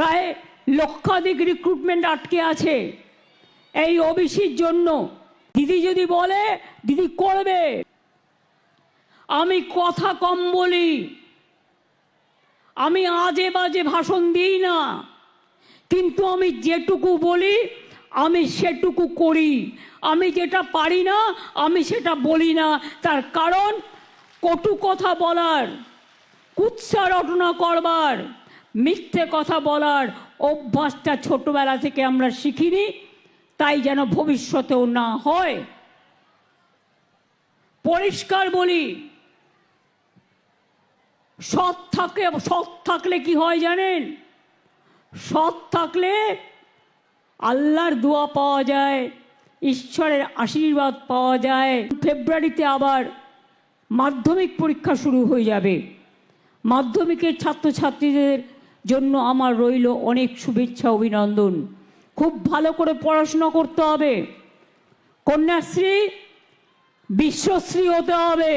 প্রায় লক্ষাধিক রিক্রুটমেন্ট আটকে আছে। এই ওবিসির জন্য দিদি যদি বলে, দিদি করবে। আমি কথা কম বলি। আমি আজে বাজে ভাষণ দিই না। কিন্তু আমি যেটুকু বলি, আমি সেটুকু করি। আমি যেটা পারি না, আমি সেটা বলি না। তার কারণ কটু কথা বলার, কুৎসা রটনা করবার। মিথ্যে কথা বলার অভ্যাসটা ছোটবেলা থেকে আমরা শিখিনি, তাই যেন ভবিষ্যতেও না হয়। পরিষ্কার বলি, সৎ থাকে সৎ থাকলে কি হয় জানেন? সৎ থাকলে আল্লাহর দোয়া পাওয়া যায়, ঈশ্বরের আশীর্বাদ পাওয়া যায়। ফেব্রুয়ারিতে আবার মাধ্যমিক পরীক্ষা শুরু হয়ে যাবে। মাধ্যমিকের ছাত্রছাত্রীদের জন্য আমার রইল অনেক শুভেচ্ছা, অভিনন্দন। খুব ভালো করে পড়াশোনা করতে হবে। কন্যাশ্রী, বিশ্বশ্রী হতে হবে।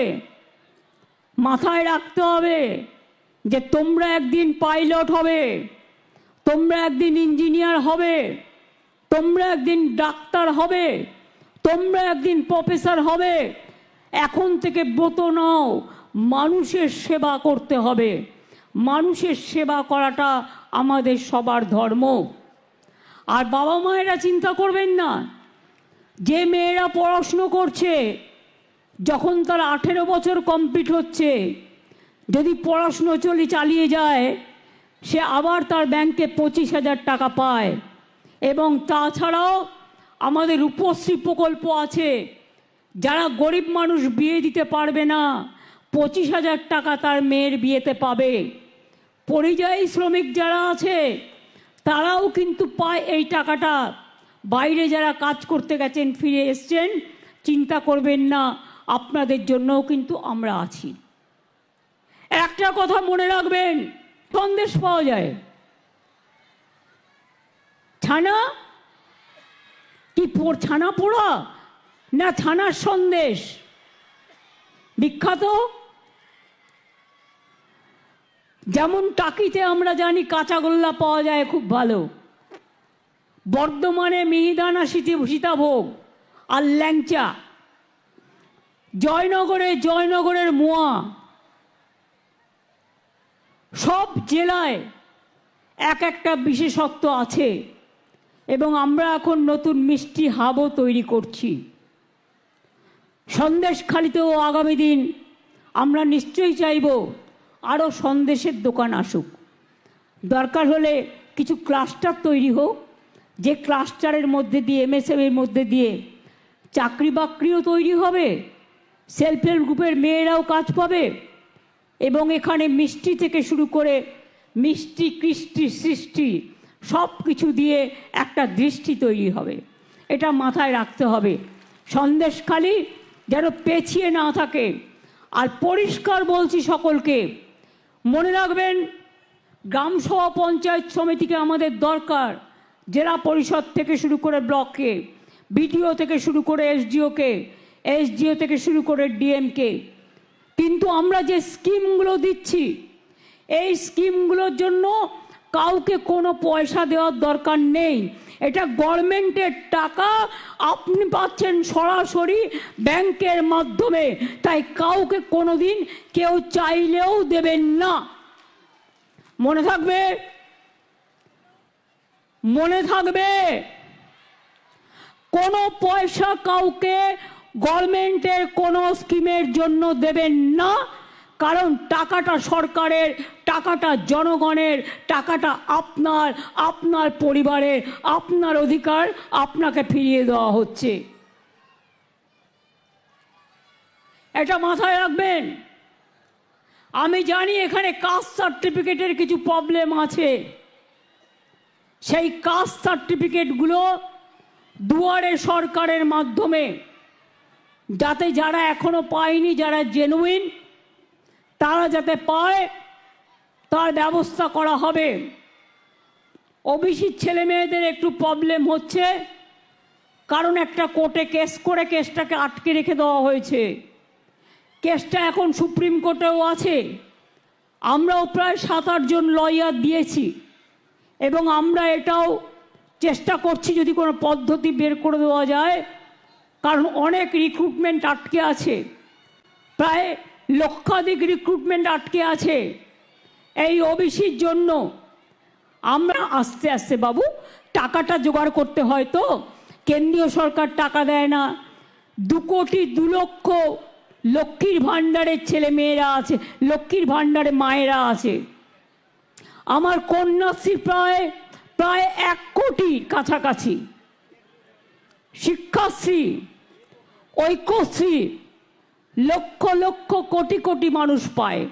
মাথায় রাখতে হবে যে তোমরা একদিন পাইলট হবে, তোমরা একদিন ইঞ্জিনিয়ার হবে, তোমরা একদিন ডাক্তার হবে, তোমরা একদিন প্রফেসর হবে। এখন থেকে ব্রত নাও, মানুষের সেবা করতে হবে। মানুষের সেবা করাটা আমাদের সবার ধর্ম। আর বাবা মায়েরা চিন্তা করবেন না, যে মেয়েরা পড়াশুনো করছে, যখন তার আঠেরো বছর কমপ্লিট হচ্ছে, যদি পড়াশুনো চলে চালিয়ে যায়, সে আবার তার ব্যাংকে পঁচিশ হাজার টাকা পায়। এবং তাছাড়াও আমাদের রূপশ্রী প্রকল্প আছে, যারা গরিব মানুষ বিয়ে দিতে পারবে না, পঁচিশ হাজার টাকা তার মেয়ের বিয়েতে পাবে। পরিযায়ী শ্রমিক যারা আছে, তারাও কিন্তু পায় এই টাকাটা। বাইরে যারা কাজ করতে গেছেন, ফিরে এসছেন, চিন্তা করবেন না, আপনাদের জন্যও কিন্তু আমরা আছি। একটা কথা মনে রাখবেন, সন্দেশ পাওয়া যায়। ছানা? কি ছানা পোড়া? না, ছানার সন্দেশ। বিখ্যাত? যেমন টাকিতে আমরা জানি কাঁচাগোল্লা পাওয়া যায় খুব ভালো। বর্ধমানে মিহিদানা শীতে সীতাভোগ আর ল্যাংচা। জয়নগরে জয়নগরের মোয়া। সব জেলায় এক একটা বিশেষত্ব আছে এবং আমরা এখন নতুন মিষ্টি হাবও তৈরি করছি। সন্দেশখালিতেও আগামী দিন আমরা নিশ্চয়ই চাইব আরও সন্দেশের দোকান আসুক। দরকার হলে কিছু ক্লাস্টার তৈরি হোক। যে ক্লাস্টারের মধ্যে দিয়ে এমএসএমের মধ্যে দিয়ে চাকরি বাকরিও তৈরি হবে সেলফ হেল্প গ্রুপের মেয়েরাও কাজ পাবে এবং এখানে মিষ্টি থেকে শুরু করে মিষ্টি, কৃষ্টি, সৃষ্টি সব কিছু দিয়ে একটা দৃষ্টি তৈরি হবে। এটা মাথায় রাখতে হবে। সন্দেশখালি যেন পেছিয়ে না থাকে। আর পরিষ্কার বলছি সকলকে মনে রাখবেন, গ্রামসভা পঞ্চায়েত সমিতিকে আমাদের দরকার। জেলা পরিষদ থেকে শুরু করে ব্লককে, বিডিও থেকে শুরু করে এসডিওকে, এসডিও থেকে শুরু করে ডিএমকে। কিন্তু আমরা যে স্কিমগুলো দিচ্ছি, এই স্কিমগুলোর জন্য কাউকে কোনো পয়সা দেওয়ার দরকার নেই। এটা গভর্নমেন্টের টাকা। আপনি পাচ্ছেন সরাসরি ব্যাংকের মাধ্যমে। তাই কাউকে কোনো দিন কেউ চাইলেও দেবেন না। মনে থাকবে? মনে থাকবে? কোনো পয়সা কাউকে গভর্নমেন্টের কোনো স্কিমের জন্য দেবেন না। কারণ টাকাটা সরকারের, টাকাটা জনগণের, টাকাটা আপনার আপনার পরিবারের, আপনার অধিকার আপনাকে ফিরিয়ে দেওয়া হচ্ছে। এটা মাথায় রাখবেন। আমি জানি এখানে কাস্ট সার্টিফিকেটের কিছু প্রবলেম আছে। সেই কাস্ট সার্টিফিকেটগুলো দুয়ারে সরকারের মাধ্যমে, যাতে যারা এখনও পায়নি, যারা জেনুইন তারা যাতে পায়, তার ব্যবস্থা করা হবে। ওবিসির ছেলে মেয়েদের একটু প্রবলেম হচ্ছে, কারণ একটা কোর্টে কেস করে কেসটাকে আটকে রেখে দেওয়া হয়েছে। কেসটা এখন সুপ্রিম কোর্টেও আছে। আমরাও প্রায় সাত আটজন লয়ার দিয়েছি, এবং আমরা এটাও চেষ্টা করছি যদি কোনো পদ্ধতি বের করে দেওয়া যায়, কারণ অনেক রিক্রুটমেন্ট আটকে আছে। প্রায় লক্ষাধিক রিক্রুটমেন্ট আটকে আছে। এই ওবিসির জন্য আমরা আস্তে আস্তে বাবু, টাকাটা জোগাড় করতে হয় তো। কেন্দ্রীয় সরকার টাকা দেয় না। দু কোটি দু লক্ষ লক্ষ্মীর ভাণ্ডারের ছেলে মেয়েরা আছে, লক্ষ্মীর ভাণ্ডারে মায়েরা আছে। আমার কন্যাশ্রী প্রায় প্রায় এক কোটির কাছাকাছি। শিক্ষাশ্রী, ঐক্যশ্রী লক্ষ লক্ষ কোটি কোটি মানুষ পায়।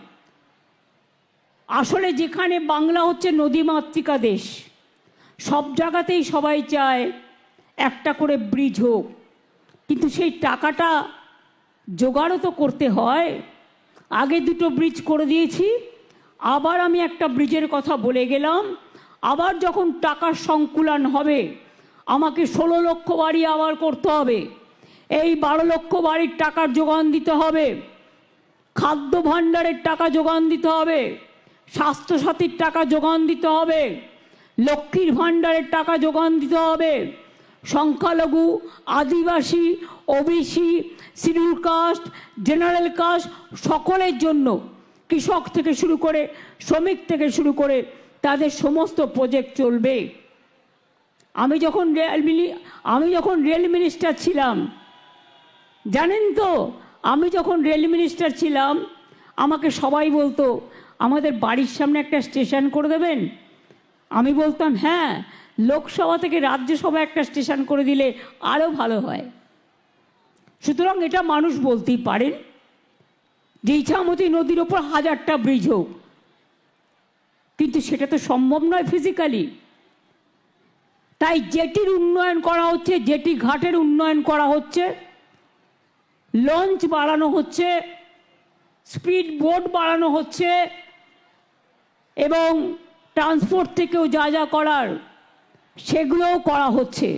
আসলে যেখানে বাংলা হচ্ছে নদীমাতৃকা দেশ, সব জায়গাতেই সবাই চায় একটা করে ব্রিজ হোক। কিন্তু সেই টাকাটা জোগাড়ও তো করতে হয়। আগে দুটো ব্রিজ করে দিয়েছি, আবার আমি একটা ব্রিজের কথা বলে গেলাম। আবার যখন টাকার সংকুলন হবে, আমাকে ষোলো লক্ষ বাড়ি আবার করতে হবে। এই বারো লক্ষ বাড়ির টাকার যোগান দিতে হবে। খাদ্য ভাণ্ডারের টাকা যোগান দিতে হবে। স্বাস্থ্যসাথীর টাকা যোগান দিতে হবে। লক্ষ্মীর ভাণ্ডারের টাকা যোগান দিতে হবে। সংখ্যালঘু, আদিবাসী, OBC schedule caste, general caste সকলের জন্য কৃষক থেকে শুরু করে শ্রমিক থেকে শুরু করে তাদের সমস্ত প্রজেক্ট চলবে। আমি যখন রেল আমি যখন রেল মিনিস্টার ছিলাম জানেন তো, আমি যখন রেল মিনিস্টার ছিলাম, আমাকে সবাই বলতো, আমাদের বাড়ির সামনে একটা স্টেশন করে দেবেন? আমি বলতাম হ্যাঁ লোকসভা থেকে রাজ্যসভা একটা স্টেশন করে দিলে আরও ভালো হয়। সুতরাং এটা মানুষ বলতেই পারেন। যে ইছামতি নদীর ওপর হাজারটা ব্রিজ হোক। কিন্তু সেটা তো সম্ভব নয় ফিজিক্যালি তাই জেটির উন্নয়ন করা হচ্ছে জেটি ঘাটের উন্নয়ন করা হচ্ছে লঞ্চ বাড়ানো হচ্ছে, স্পিড বোট বাড়ানো হচ্ছে, এবং ট্রান্সপোর্ট থেকেও যা যা করার, সেগুলোও করা হচ্ছে।